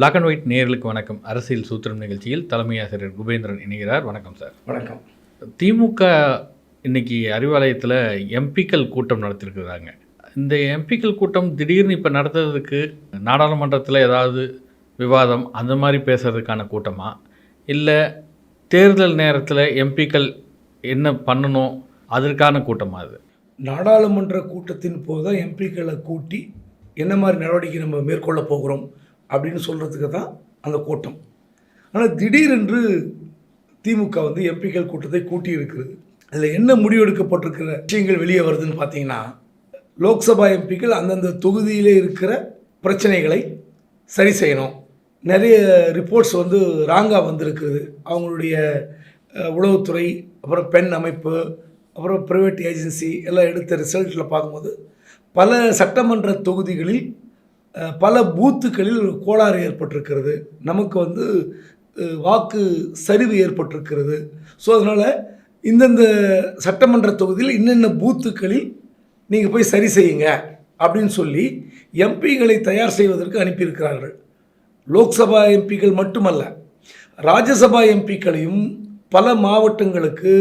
Black and white நேயர்களுக்கு வணக்கம். அரசியல் சூத்திரம் நிகழ்ச்சியில் தலைமை ஆசிரியர் குபேந்திரன் இணைகிறார். வணக்கம் சார் வணக்கம். திமுக இன்னைக்கு அறிவாலயத்தில் எம்பிக்கள் கூட்டம் நடத்திருக்கிறாங்க. இந்த எம்பிக்கள் கூட்டம் திடீர்னு இப்போ நடத்துறதுக்கு நாடாளுமன்றத்தில் ஏதாவது விவாதம் அந்த மாதிரி பேசுறதுக்கான கூட்டமா? இல்லை தேர்தல் நேரத்தில் எம்பிக்கள் என்ன பண்ணணும் அதற்கான கூட்டமா அது? நாடாளுமன்ற கூட்டத்தின் போது தான் எம்பிக்களை கூட்டி என்ன மாதிரி நடவடிக்கை நம்ம மேற்கொள்ள போகிறோம்? அப்படின்னு சொல்கிறதுக்கு தான் அந்த கூட்டம். ஆனால் திடீரென்று திமுக வந்து எம்பிக்கள் கூட்டத்தை கூட்டி இருக்கிறது அதில் என்ன முடிவெடுக்கப்பட்டிருக்கிற விஷயங்கள் வெளியே வருதுன்னு பார்த்தீங்கன்னா லோக்சபா எம்பிக்கள் அந்தந்த தொகுதியிலே இருக்கிற பிரச்சனைகளை சரி செய்யணும். நிறைய ரிப்போர்ட்ஸ் வந்து ராங்காக வந்திருக்குது அவங்களுடைய உளவுத்துறை அப்புறம் பெண் அமைப்பு அப்புறம் ப்ரைவேட் ஏஜென்சி எல்லாம் எடுத்த ரிசல்ட்டில் பார்க்கும்போது பல சட்டமன்ற தொகுதிகளில் பல பூத்துக்களில் ஒரு கோளாறு ஏற்பட்டிருக்கிறது. நமக்கு வந்து வாக்கு சரிவு ஏற்பட்டிருக்கிறது. ஸோ அதனால் இந்தந்த சட்டமன்ற தொகுதியில் இன்னென்ன பூத்துக்களில் நீங்கள் போய் சரி செய்யுங்க அப்படின்னு சொல்லி எம்பிகளை தயார் செய்வதற்கு அனுப்பியிருக்கிறார்கள். லோக்சபா எம்பிக்கள் மட்டுமல்ல ராஜ்யசபா எம்பிக்களையும் பல மாவட்டங்களுக்கு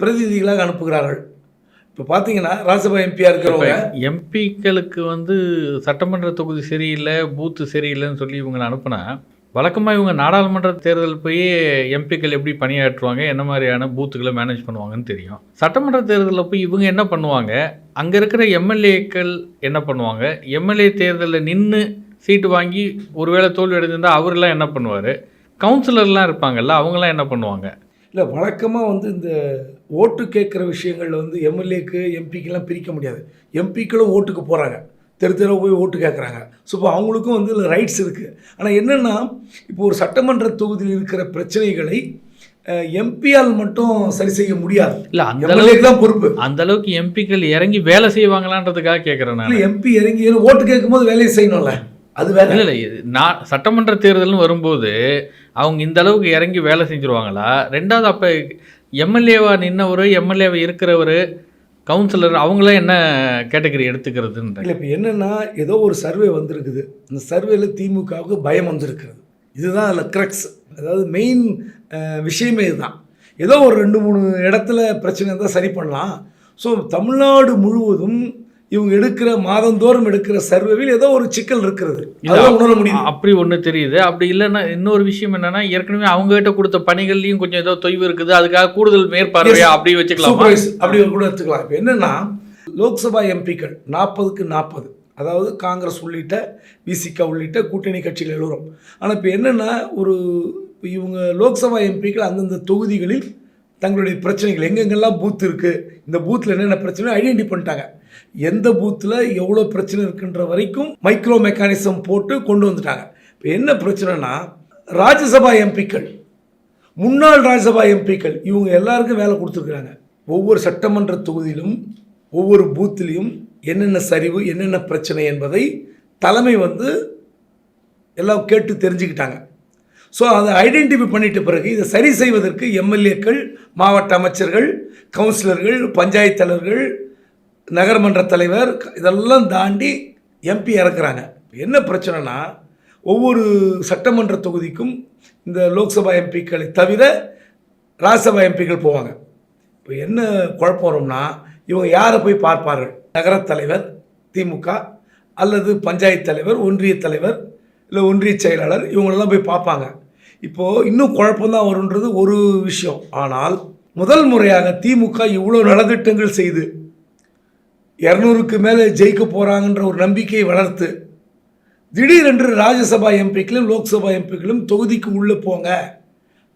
பிரதிநிதிகளாக அனுப்புகிறார்கள். இப்போ பார்த்தீங்கன்னா ராஜ்யசபா எம்பியாக இருக்கிறவங்க எம்பிக்களுக்கு வந்து சட்டமன்ற தொகுதி சரியில்லை பூத்து சரியில்லைன்னு சொல்லி இவங்களை அனுப்புனா வழக்கமாக இவங்க நாடாளுமன்ற தேர்தல் போய் எம்பிக்கள் எப்படி பணியாற்றுவாங்க என்ன மாதிரியான பூத்துக்களை மேனேஜ் பண்ணுவாங்கன்னு தெரியும். சட்டமன்ற தேர்தலில் போய் இவங்க என்ன பண்ணுவாங்க? அங்கே இருக்கிற எம்எல்ஏக்கள் என்ன பண்ணுவாங்க? எம்எல்ஏ தேர்தலில் நின்று சீட்டு வாங்கி ஒருவேளை தோல்வி அடைஞ்சிருந்தால் அவரெல்லாம் என்ன பண்ணுவார்? கவுன்சிலர்லாம் இருப்பாங்கல்ல அவங்களாம் என்ன பண்ணுவாங்க? இல்லை வழக்கமாக வந்து இந்த ஓட்டு கேட்குற விஷயங்களில் வந்து எம்எல்ஏக்கு எம்பிக்கெல்லாம் பிரிக்க முடியாது. எம்பிக்களும் ஓட்டுக்கு போகிறாங்க தெரு தெருவு போய் ஓட்டு கேட்குறாங்க. ஸோ இப்போ அவங்களுக்கும் வந்து இதில் ரைட்ஸ் இருக்குது ஆனால் என்னென்னா இப்போ ஒரு சட்டமன்ற தொகுதியில் இருக்கிற பிரச்சனைகளை எம்பியால் மட்டும் சரி செய்ய முடியாது. இல்லை அந்த எம்எல்ஏக்கு தான் பொறுப்பு. அந்த அளவுக்கு எம்பிக்கள் இறங்கி வேலை செய்வாங்களான்றதுக்காக கேட்குறேன் எம்பி இறங்கி ஓட்டு கேட்கும்போது வேலையை செய்யணும்ல. அது வேற. இல்லை இல்லை இது நான் சட்டமன்ற தேர்தல்னு வரும்போது அவங்க இந்த அளவுக்கு இறங்கி வேலை செஞ்சுருவாங்களா? ரெண்டாவது அப்போ எம்எல்ஏவா நின்னவர் எம்எல்ஏவா இருக்கிறவர் கவுன்சிலர் அவங்களாம் என்ன கேட்டகரி எடுத்துக்கிறதுன்ற? இல்லை இப்போ என்னென்னா ஏதோ ஒரு சர்வே வந்திருக்குது. அந்த சர்வேல திமுகவுக்கு பயம் வந்திருக்கிறது. இதுதான் அதில் க்ரக்ஸ் அதாவது மெயின் விஷயமே இதுதான். ஏதோ ஒரு ரெண்டு மூணு இடத்துல பிரச்சனை இருந்தால் சரி பண்ணலாம். ஸோ தமிழ்நாடு முழுவதும் இவங்க எடுக்கிற மாதந்தோறும் எடுக்கிற சர்வேவில் ஏதோ ஒரு சிக்கல் இருக்கிறது. அதெல்லாம் உணர முடியுது. அப்படி ஒன்று தெரியுது. அப்படி இல்லைன்னா இன்னொரு விஷயம் என்னன்னா ஏற்கனவே அவங்க கிட்ட கொடுத்த பணிகள்லையும் கொஞ்சம் ஏதோ தொய்வு இருக்குது. அதுக்காக கூடுதல் மேற்பார்வையா. அப்படி வச்சுக்கலாமா? அப்படி கூட எடுத்துக்கலாம். இப்போ என்னென்னா லோக்சபா எம்பிக்கள் நாற்பதுக்கு நாற்பது. அதாவது காங்கிரஸ் உள்ளிட்ட விசிகா உள்ளிட்ட கூட்டணி கட்சிகள் எல்லோரும். ஆனால் இப்போ என்னென்னா ஒரு இவங்க லோக்சபா எம்பிக்கள் அந்தந்த தொகுதிகளில் தங்களுடைய பிரச்சனைகள் எங்கெங்கெல்லாம் பூத் இருக்குது இந்த பூத்தில் என்னென்ன பிரச்சனை ஐடென்டி பண்ணிட்டாங்க. எந்த பூத்தில் எவ்வளோ பிரச்சனை இருக்குன்ற வரைக்கும் மைக்ரோ மெக்கானிசம் போட்டு கொண்டு வந்துட்டாங்க. இப்போ என்ன பிரச்சனைனா ராஜ்யசபா எம்பிக்கள் முன்னாள் ராஜ்யசபா எம்பிக்கள் இவங்க எல்லாருக்கும் வேலை கொடுத்துருக்குறாங்க. ஒவ்வொரு சட்டமன்ற தொகுதியிலும் ஒவ்வொரு பூத்திலையும் என்னென்ன சரிவு என்னென்ன பிரச்சனை என்பதை தலைமை வந்து எல்லாம் கேட்டு தெரிஞ்சுக்கிட்டாங்க. ஸோ அதை ஐடென்டிஃபை பண்ணிட்ட பிறகு இதை சரி செய்வதற்கு எம்எல்ஏக்கள் மாவட்ட அமைச்சர்கள் கவுன்சிலர்கள் பஞ்சாயத்து தலைவர்கள் நகர்மன்ற தலைவர் இதெல்லாம் தாண்டி எம்பி இறக்குறாங்க. என்ன பிரச்சனைனா ஒவ்வொரு சட்டமன்ற தொகுதிக்கும் இந்த லோக்சபா எம்பிக்களை தவிர ராஜ்யசபா எம்பிக்கள் போவாங்க. இப்போ என்ன குழப்பம் வரும்னா இவங்க யாரை போய் பார்ப்பார்கள்? நகரத் தலைவர் திமுக அல்லது பஞ்சாயத்து தலைவர் ஒன்றிய தலைவர் இல்லை ஒன்றிய செயலாளர் இவங்களெல்லாம் போய் பார்ப்பாங்க. இப்போது இன்னும் குழப்பம்தான் வருன்றது ஒரு விஷயம். ஆனால் முதல் முறையாக திமுக இவ்வளோ நலத்திட்டங்கள் செய்து இரநூறுக்கு மேலே ஜெயிக்க போகிறாங்கன்ற ஒரு நம்பிக்கையை வளர்த்து திடீரென்று ராஜ்யசபா எம்பிக்களும் லோக்சபா எம்பிக்களும் தொகுதிக்கு உள்ளே போங்க.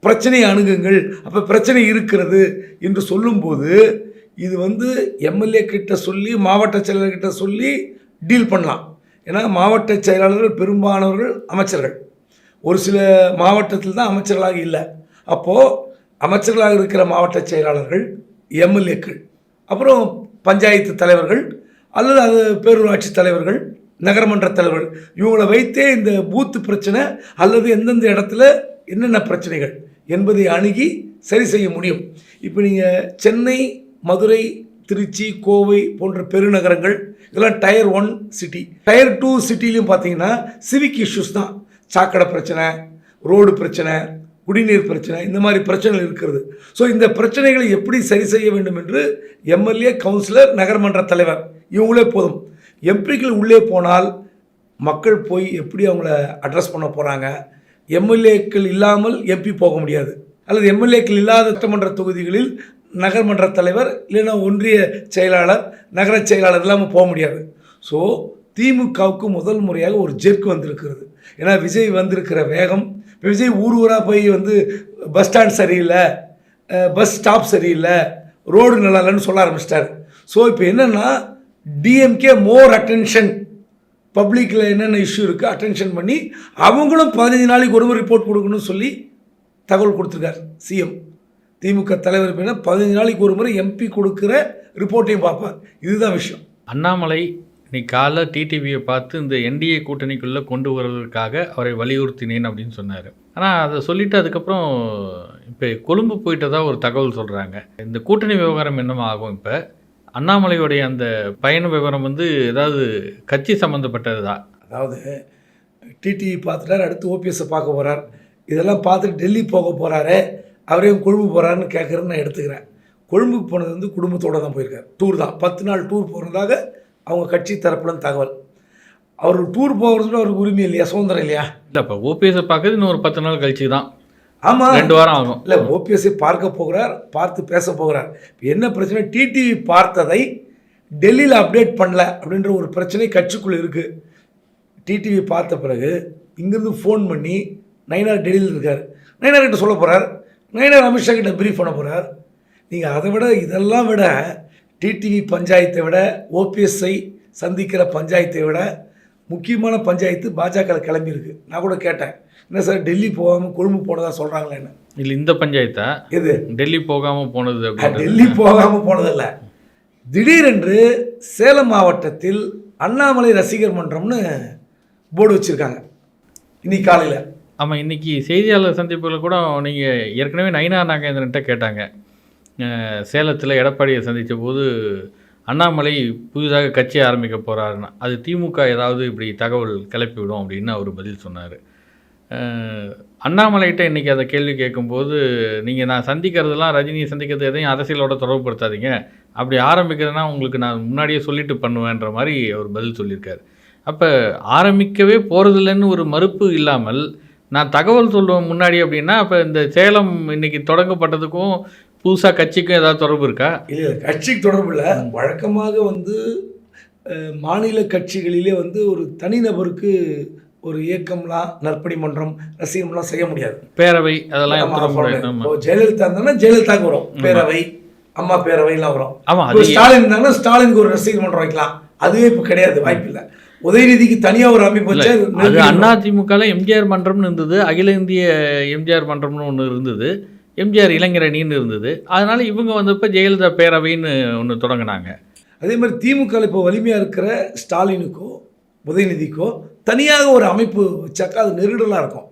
பிரச்சனையை அணுகுங்கள். அப்போ பிரச்சனை இருக்கிறது என்று சொல்லும்போது இது வந்து எம்எல்ஏ கிட்ட சொல்லி மாவட்ட செயலாளர்கிட்ட சொல்லி டீல் பண்ணலாம். ஏன்னா மாவட்ட செயலாளர்கள் பெரும்பாலானவர்கள் அமைச்சர்கள். ஒரு சில மாவட்டத்தில் தான் அமைச்சர்களாக இல்லை. அப்போது அமைச்சர்களாக இருக்கிற மாவட்ட செயலாளர்கள் எம்எல்ஏக்கள். அப்புறம் பஞ்சாயத்து தலைவர்கள் அல்லது அது பேரூராட்சி தலைவர்கள் நகரமன்ற தலைவர்கள் இவங்களை வைத்தே இந்த பூத்து பிரச்சனை அல்லது எந்தெந்த இடத்துல என்னென்ன பிரச்சனைகள் என்பதை அணுகி சரி செய்ய முடியும். இப்போ நீங்கள் சென்னை மதுரை திருச்சி கோவை போன்ற பெருநகரங்கள் இதெல்லாம் tier one city tier two சிட்டிலையும் பார்த்தீங்கன்னா சிவிக் இஷ்யூஸ் தான். சாக்கடை பிரச்சனை ரோடு பிரச்சனை குடிநீர் பிரச்சனை இந்த மாதிரி பிரச்சனைகள் இருக்கிறது. ஸோ இந்த பிரச்சனைகளை எப்படி சரி செய்ய வேண்டும் என்று எம்எல்ஏ கவுன்சிலர் நகர்மன்ற தலைவர் இவங்களே போதும். எம்பிக்கள் உள்ளே போனால் மக்கள் போய் எப்படி அவங்கள அட்ரஸ் பண்ண போகிறாங்க எம்எல்ஏக்கள் இல்லாமல் எம்பி போக முடியாது. அல்லது எம்எல்ஏக்கள் இல்லாத சட்டமன்ற தொகுதிகளில் நகர்மன்ற தலைவர் இல்லைன்னா ஒன்றிய செயலாளர் நகர செயலாளர் இல்லாமல் போக முடியாது. ஸோ திமுகவுக்கு முதல் முறையாக ஒரு ஜெர்க் வந்திருக்கிறது. ஏன்னா விஜய் வந்திருக்கிற வேகம் விஜய் ஊர் ஊராக போய் வந்து பஸ் ஸ்டாண்ட் சரியில்லை பஸ் ஸ்டாப் சரியில்லை ரோடு நல்லா இல்லைன்னு சொல்ல ஆரம்பிச்சிட்டார். ஸோ இப்போ என்னென்னா டிஎம்கே மோர் அட்டென்ஷன் பப்ளிக்கில் என்னென்ன இஷ்யூ இருக்குது அட்டென்ஷன் பண்ணி அவங்களும் பதினஞ்சு நாளைக்கு ஒரு ரிப்போர்ட் கொடுக்கணும்னு சொல்லி தகவல் கொடுத்துருக்கார் சிஎம் திமுக தலைவர் பேர பதினஞ்சு நாளைக்கு ஒரு முறை எம்பி கொடுக்குற ரிப்போர்ட்டையும் பார்ப்பார். இதுதான் விஷயம். அண்ணாமலை இன்னைக்கு காலைல டிடிவியை பார்த்து இந்த என்டிஏ கூட்டணிக்குள்ளே கொண்டு வருவதற்காக அவரை வலியுறுத்தினேன் அப்படின்னு சொன்னார். ஆனால் அதை சொல்லிவிட்டு அதுக்கப்புறம் இப்போ கொழும்பு போயிட்டதா ஒரு தகவல் சொல்கிறாங்க இந்த கூட்டணி விவகாரம் என்னமா ஆகும் இப்போ? அண்ணாமலையுடைய அந்த பயண விவரம் வந்து ஏதாவது கட்சி சம்மந்தப்பட்டது தான் அதாவது டிடிவி பார்த்துட்டார் அடுத்து ஓபிஎஸ்ஸை பார்க்க போகிறார் இதெல்லாம் பார்த்துட்டு டெல்லி போக போகிறாரு அவரையும் கொழும்பு போகிறாருன்னு கேட்குறேன்னு நான் எடுத்துக்கிறேன். கொழும்புக்கு போனது வந்து குடும்பத்தோடு தான் போயிருக்கார். டூர் தான். பத்து நாள் டூர் போகிறதாக அவங்க கட்சி தரப்புலன்னு தகவல். அவர் டூர் போகிறதுக்கு அவருக்கு உரிமை இல்லையா சுதந்திரம் இல்லையா? இல்லை இப்போ ஓபிஎஸை பார்க்கறது இன்னும் ஒரு பத்து நாள் கழிச்சு தான். ஆமாம் ரெண்டு வாரம் ஆகும். இல்லை ஓபிஎஸ்ஐ பார்க்க போகிறார் பார்த்து பேச போகிறார். இப்ப என்ன பிரச்சனை? டிடிவி பார்த்ததை டெல்லியில் அப்டேட் பண்ணல அப்படின்ற ஒரு பிரச்சனை கட்சிக்குள்ளே இருக்குது டிடிவி பார்த்த பிறகு இங்கேருந்து ஃபோன் பண்ணி நைனார் டெல்லியில் இருக்கார். நைனார் கிட்ட சொல்ல போகிறார் நைனார் அமித்ஷா கிட்ட ப்ரீஃப் பண்ண போகிறார் நீங்கள் அதை விட இதெல்லாம் விட டிடிவி பஞ்சாயத்தை விட ஓபிஎஸ்ஐ சந்திக்கிற பஞ்சாயத்தை விட முக்கியமான பஞ்சாயத்து பாஜக கிளம்பியிருக்கு. நான் கூட கேட்டேன். என்ன சார் டெல்லி போகாமல் கொழும்பு போனதா சொல்கிறாங்களேன்னு இல்லை இந்த பஞ்சாயத்தா? எது? டெல்லி போகாமல் போனது டெல்லி போகாமல் போனதில்ல. திடீரென்று சேலம் மாவட்டத்தில் அண்ணாமலை ரசிகர் மன்றம்னு போர்டு வச்சுருக்காங்க. இன்னைக்கு காலையில். ஆமாம் இன்னைக்கு செய்தியாளர் சந்திப்பில் கூட நீங்கள் ஏற்கனவே நயினா நாகேந்திரன்ட்ட கேட்டாங்க. சேலத்தில் எடப்பாடியை சந்தித்த போது அண்ணாமலை புதிதாக கட்சி ஆரம்பிக்க போகிறாருன்னா அது திமுக ஏதாவது இப்படி தகவல் கிளப்பிவிடும் அப்படின்னு அவர் பதில் சொன்னார். அண்ணாமலைகிட்ட இன்றைக்கி அதை கேள்வி கேட்கும்போது நீங்கள் நான் சந்திக்கிறதெல்லாம் ரஜினியை சந்திக்கிறது எதையும் அரசியலோட தொடர்புப்படுத்தாதீங்க அப்படி ஆரம்பிக்கிறதுனா உங்களுக்கு நான் முன்னாடியே சொல்லிட்டு பண்ணுவேன்ற மாதிரி அவர் பதில் சொல்லியிருக்காரு. அப்போ ஆரம்பிக்கவே போகிறதில்லன்னு ஒரு மறுப்பு இல்லாமல் நான் தகவல் சொல்லுவேன் முன்னாடி அப்படின்னா அப்போ இந்த சேலம் இன்னைக்கு தொடங்கப்பட்டதுக்கும் புதுசாக கட்சிக்கும் ஏதாவது தொடர்பு இருக்கா? இல்லை கட்சிக்கு தொடர்பு இல்லை. வழக்கமாக வந்து மாநில கட்சிகளிலே வந்து ஒரு தனிநபருக்கு ஒரு இயக்கம்லாம் நற்பணி மன்றம் ரசிகம்லாம் செய்ய முடியாது. பேரவை அதெல்லாம் ஜெயலலிதா இருந்தாங்கன்னா ஜெயலலிதாவுக்கு வரும். பேரவை அம்மா பேரவைலாம் வரும். ஆமாம் ஸ்டாலின் இருந்தாங்கன்னா ஸ்டாலினுக்கு ஒரு ரசிகர் மன்றம் வைக்கலாம். அதுவே இப்போ கிடையாது வாய்ப்பு இல்லை. உதயநிதிக்கு தனியாக ஒரு அமைப்பு வச்சு அது அது நெருக்கடி அண்ணா திமுகவில் எம்ஜிஆர் மன்றம்னு இருந்தது அகில இந்திய எம்ஜிஆர் மன்றம்னு ஒன்று இருந்தது. எம்ஜிஆர் இளைஞரணின்னு இருந்தது. அதனால் இவங்க வந்தப்போ ஜெயலலிதா பேரவைன்னு ஒன்று தொடங்கினாங்க. அதே மாதிரி திமுக இப்போ வலிமையாக இருக்கிற ஸ்டாலினுக்கோ உதயநிதிக்கோ தனியாக ஒரு அமைப்பு வச்சாக்கா அது நெருடலாக இருக்கும்.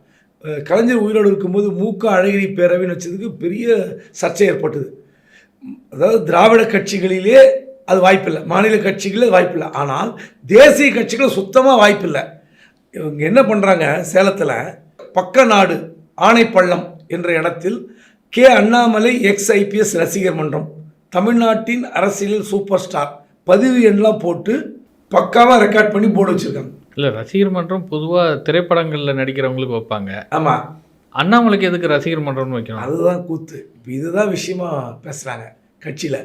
கலைஞர் உயிரோடு இருக்கும்போது மூக்க அழகிரி பேரவைன்னு வச்சதுக்கு பெரிய சர்ச்சை ஏற்பட்டது. அதாவது திராவிட கட்சிகளிலே அது வாய்ப்பில்லை. மாநில கட்சிகளில் வாய்ப்பில்லை. ஆனால் தேசிய கட்சிகள் சுத்தமாக வாய்ப்பில்லை. இவங்க என்ன பண்ணுறாங்க சேலத்தில் பக்க நாடு ஆனைப்பள்ளம் என்ற இடத்தில் கே அண்ணாமலை எக்ஸ் ஐபிஎஸ் ரசிகர் மன்றம். தமிழ்நாட்டின் அரசியலில் சூப்பர் ஸ்டார். பதிவு எண்ணெலாம் போட்டு பக்காவாக ரெக்கார்ட் பண்ணி போர்டு வச்சுருக்காங்க. இல்லை ரசிகர் மன்றம் பொதுவாக திரைப்படங்களில் நடிக்கிறவங்களுக்கு வைப்பாங்க. ஆமாம் அண்ணாமலைக்கு எதுக்கு ரசிகர் மன்றம்னு வைக்கணும்? அதுதான் கூத்து. இப்போ இதுதான் விஷயமா பேசுகிறாங்க கட்சியில்.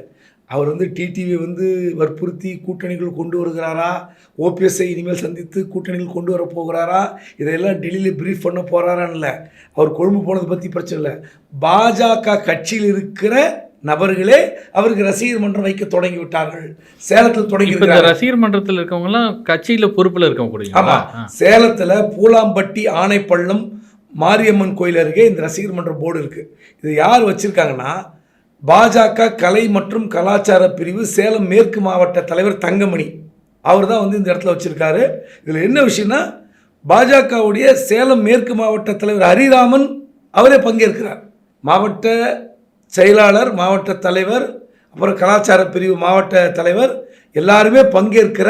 அவர் வந்து டிடிவி வந்து வற்புறுத்தி கூட்டணிகள் கொண்டு வருகிறாரா? ஓபிஎஸ்ஐ இனிமேல் சந்தித்து கூட்டணிகள் கொண்டு வர போகிறாரா? இதையெல்லாம் டெல்லியில் பிரீஃப் பண்ண போகிறாரான்னு இல்லை. அவர் கொழும்பு போனதை பற்றி பிரச்சனை இல்லை. பாஜக கட்சியில் இருக்கிற நபர்களே அவருக்கு ரசிகர் மன்றம் வைக்க தொடங்கி விட்டார்கள். சேலத்தில் தொடங்கி. ரசிகர் மன்றத்தில் இருக்கவங்கலாம் கட்சியில் பொறுப்பில் இருக்க முடியும் ஆமா. சேலத்தில் பூலாம்பட்டி ஆனைப்பள்ளம் மாரியம்மன் கோயில் அருகே இந்த ரசிகர் மன்ற போர்டு இருக்கு. இது யார் வச்சிருக்காங்கன்னா பாஜக கலை மற்றும் கலாச்சார பிரிவு சேலம் மேற்கு மாவட்ட தலைவர் தங்கமணி. அவர் தான் வந்து இந்த இடத்துல வச்சுருக்காரு. இதில் என்ன விஷயம்னா பாஜகவுடைய சேலம் மேற்கு மாவட்ட தலைவர் ஹரிராமன் அவரே பங்கேற்கிறார். மாவட்ட செயலாளர் மாவட்ட தலைவர் அப்புறம் கலாச்சார பிரிவு மாவட்ட தலைவர் எல்லாருமே பங்கேற்கிற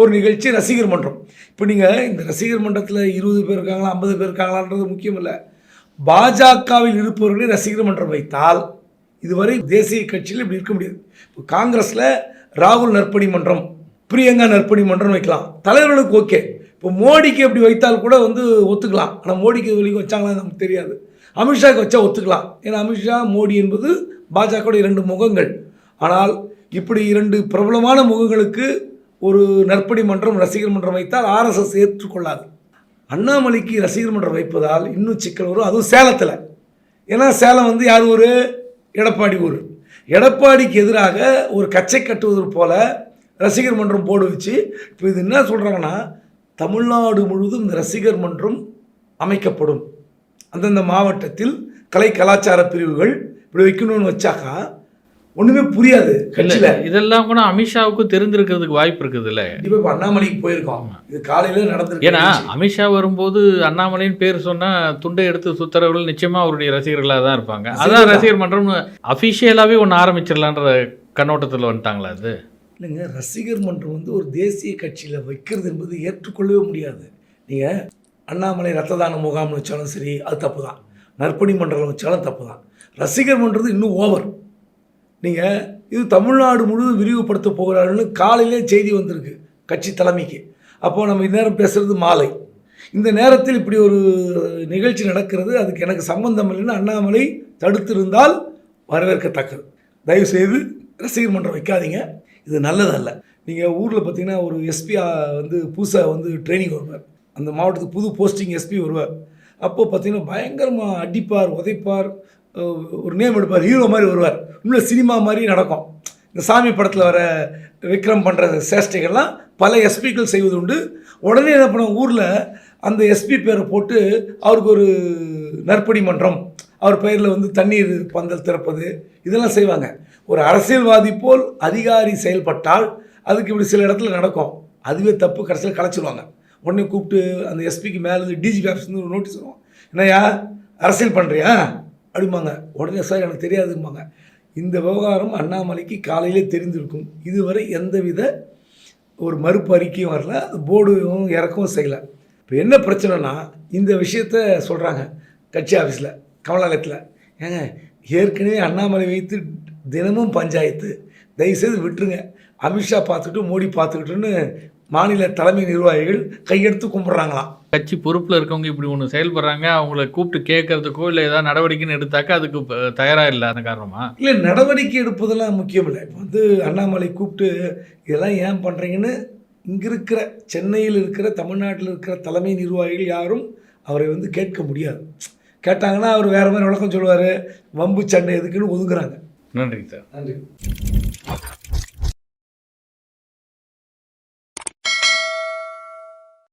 ஒரு நிகழ்ச்சி ரசிகர் மன்றம். இப்போ நீங்கள் இந்த ரசிகர் மன்றத்தில் இருபது பேர் இருக்காங்களா ஐம்பது பேர் இருக்காங்களான்றது முக்கியம் இல்லை பாஜகவில் இருப்பவர்களே ரசிகர் மன்றம் வைத்தால் இதுவரை தேசிய கட்சியில் இப்படி இருக்க முடியாது. இப்போ காங்கிரஸில் ராகுல் நற்பணி மன்றம் பிரியங்கா நற்பணி மன்றம் வைக்கலாம். தலைவர்களுக்கு ஓகே. இப்போ மோடிக்கு அப்படி வைத்தால் கூட வந்து ஒத்துக்கலாம். ஆனால் மோடிக்கு இது வரைக்கும் வச்சாங்களா நமக்கு தெரியாது. அமித்ஷாக்கு வச்சா ஒத்துக்கலாம். ஏன்னா அமித்ஷா மோடி என்பது பாஜகவுடைய இரண்டு முகங்கள். ஆனால் இப்படி இரண்டு பிரபலமான முகங்களுக்கு ஒரு நற்பணி மன்றம் ரசிகர் மன்றம் வைத்தால் ஆர்எஸ்எஸ் ஏற்றுக்கொள்ளாது அண்ணாமலைக்கு ரசிகர் மன்றம் வைப்பதால் இன்னும் சிக்கல் வரும். அதுவும் சேலத்தில். ஏன்னா சேலம் வந்து யார் ஒரு எடப்பாடி ஊர். எடப்பாடிக்கு எதிராக ஒரு கச்சை கட்டுவது போல ரசிகர் மன்றம் போடு வச்சு இப்போ இது என்ன சொல்கிறாங்கன்னா தமிழ்நாடு முழுவதும் இந்த ரசிகர் மன்றம் அமைக்கப்படும். அந்தந்த மாவட்டத்தில் கலை கலாச்சார பிரிவுகள் இப்படி வைக்கணும்னு வச்சாக்கா ஒன்றுமே புரியாது இல்ல கட்சியில். இதெல்லாம் கூட அமித்ஷாவுக்கு தெரிந்திருக்கிறதுக்கு வாய்ப்பு இருக்குது இல்ல கண்டிப்பாக இப்போ அண்ணாமலைக்கு போயிருக்கோம். இது காலையில் நடந்திருக்கு. ஏன்னா அமித்ஷா வரும்போது அண்ணாமலைன்னு பேர் சொன்னா துண்டை எடுத்து சுத்துறவர்கள் நிச்சயமா அவருடைய ரசிகர்களாக தான் இருப்பாங்க. அதான். ரசிகர் மன்றம் அஃபிஷியலாவே ஒன்று ஆரம்பிச்சிடலான்ற கண்ணோட்டத்தில் வந்துட்டாங்களா அது? இல்லைங்க ரசிகர் மன்றம் வந்து ஒரு தேசிய கட்சியில் வைக்கிறது என்பது ஏற்றுக்கொள்ளவே முடியாது. நீங்கள் அண்ணாமலை ரத்த தான முகாம்னு வச்சாலும் சரி அது தப்பு தான் நற்பணி மன்றம் வச்சாலும் தப்பு தான் ரசிகர் மன்றது இன்னும் ஓவர். நீங்கள் இது தமிழ்நாடு முழுவதும் விரிவுபடுத்த போகிறாருன்னு காலையிலே செய்தி வந்திருக்கு கட்சி தலைமைக்கு. அப்போது நம்ம இந்நேரம் பேசுகிறது மாலை. இந்த நேரத்தில் இப்படி ஒரு நிகழ்ச்சி நடக்கிறது அதுக்கு எனக்கு சம்பந்தம் இல்லைன்னு அண்ணாமலை தடுத்திருந்தால் வரவேற்கத்தக்கது. தயவுசெய்து ரசிகர் மன்றம் வைக்காதீங்க இது நல்லதல்ல. நீங்கள் ஊரில் பார்த்தீங்கன்னா ஒரு எஸ்பி வந்து புதுசாக வந்து ட்ரைனிங் வருவார். அந்த மாவட்டத்துக்கு புது போஸ்டிங் எஸ்பி வருவார். அப்போது பார்த்தீங்கன்னா பயங்கரமாக அடிப்பார் உதைப்பார். ஒரு நேம் எடுப்பார் ஹீரோ மாதிரி வருவார். இன்னும் சினிமா மாதிரி நடக்கும். இந்த சாமி படத்தில் வர விக்ரம் பண்ணுற சேஷ்டைகள்லாம் பல எஸ்பிக்கள் செய்வது உண்டு உடனே என்ன பண்ண ஊரில் அந்த எஸ்பி பேரை போட்டு அவருக்கு ஒரு நற்பணி மன்றம் அவர் பெயரில் வந்து தண்ணீர் பந்தல் திறப்பது இதெல்லாம் செய்வாங்க. ஒரு அரசியல்வாதி போல் அதிகாரி செயல்பட்டால் அதுக்கு இப்படி சில இடத்துல நடக்கும். அதுவே தப்பு கடைசியில் கலைச்சிடுவாங்க உடனே கூப்பிட்டு அந்த எஸ்பிக்கு மேலே டிஜிபி ஆஃபீஸ்னு ஒரு நோட்டீஸ் வருவோம் என்னய்யா அரசியல் பண்ணுறியா அப்படிம்பாங்க. உடனே சார் எனக்கு தெரியாதும்பாங்க. இந்த விவகாரம் அண்ணாமலைக்கு காலையிலே தெரிந்திருக்கும். இதுவரை எந்தவித ஒரு மறுப்பு அறிக்கையும் வரல. போர்டும் இறக்கவும் செய்யலை. இப்போ என்ன பிரச்சனைனா இந்த விஷயத்த சொல்கிறாங்க கட்சி ஆஃபீஸில் கமலாலயத்தில் ஏங்க ஏற்கனவே அண்ணாமலை வைத்து தினமும் பஞ்சாயத்து. தயவுசெய்து விட்டுருங்க. அமித்ஷா பார்த்துக்கிட்டு மோடி பார்த்துக்கிட்டுன்னு மாநில தலைமை நிர்வாகிகள் கையெடுத்து கும்பிட்றாங்களாம். கட்சி பொறுப்புல இருக்கவங்க இப்படி ஒன்று செயல்படுறாங்க அவங்கள கூப்பிட்டு கேட்கறதுக்கோ இல்லை ஏதாவது நடவடிக்கைன்னு எடுத்தாக்கா அதுக்கு இப்ப தயாரா இல்லாத காரணமா? இல்லை நடவடிக்கை எடுப்பதெல்லாம் முக்கியம் இல்லை. இப்போ வந்து அண்ணாமலை கூப்பிட்டு இதெல்லாம் ஏன் பண்ணுறீங்கன்னு இங்கே இருக்கிற சென்னையில் இருக்கிற தமிழ்நாட்டில் இருக்கிற தலைமை நிர்வாகிகள் யாரும் அவரை வந்து கேட்க முடியாது. கேட்டாங்கன்னா அவர் வேறு மாதிரி விளக்கம் சொல்லுவார். வம்பு சண்டை எதுக்குன்னு ஒதுங்குறாங்க. நன்றி சார். நன்றி.